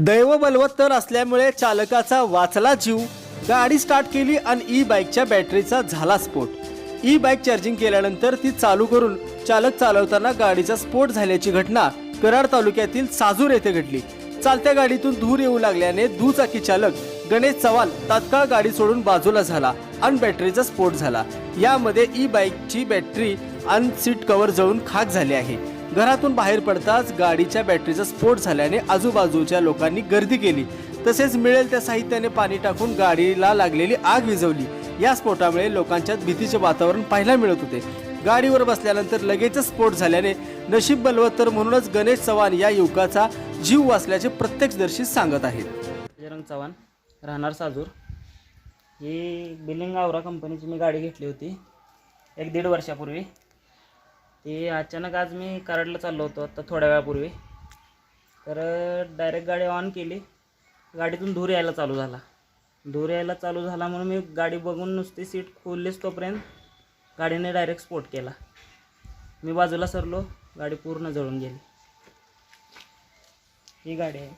दैव बलवत्तर असल्यामुळे चालकाचा वाचला जीव. गाडी स्टार्ट केली आणि ई बाईकच्या बॅटरीचा झाला स्फोट ई बाईक चार्जिंग केल्यानंतर ती चालू करून चालक चालवताना गाडीचा स्फोट झाल्याची घटना कराड तालुक्यातील साजूर येथे घडली. चालत्या गाडीतून धूर येऊ लागल्याने दुचाकी चालक गणेश चव्हाण तात्काळ गाडी सोडून बाजूला झाला आणि बॅटरीचा स्फोट झाला. यामध्ये ई बाईकची बॅटरी आणि सीट कव्हर जळून खाक झाली आहे. घरातून बाहेर पडताच गाडीच्या बॅटरीचा स्फोट झाल्याने आजूबाजूच्या लोकांनी गर्दी केली. तसेच मिळेल त्या साहित्याने पाणी टाकून गाडीला लागलेली आग विझवली. या स्फोटामुळे लोकांच्यात भीतीचे वातावरण पाहायला मिळत होते. गाडीवर बसल्यानंतर लगेचच स्फोट झाल्याने नशीब बलवत्तर म्हणूनच गणेश चव्हाण या युवकाचा जीव वाचल्याचे प्रत्यक्षदर्शी सांगत आहेत. रंग चव्हाण राहणार साजूर. ही बिलिंग आवरा कंपनीची मी गाडी घेतली होती एक दीड वर्षापूर्वी. की अचानक आज मी कराडला चाललो होतो आता थोड्या वेळापूर्वी. तर डायरेक्ट गाडी ऑन केली. गाडीतून धूर यायला चालू झाला. धूर यायला चालू झाला म्हणून मी गाडी बघून नुसती सीट खोललीच तोपर्यंत गाडीने डायरेक्ट स्पोर्ट केला. मी बाजूला सरलो गाडी पूर्ण जळून गेली. ही गाडी आहे.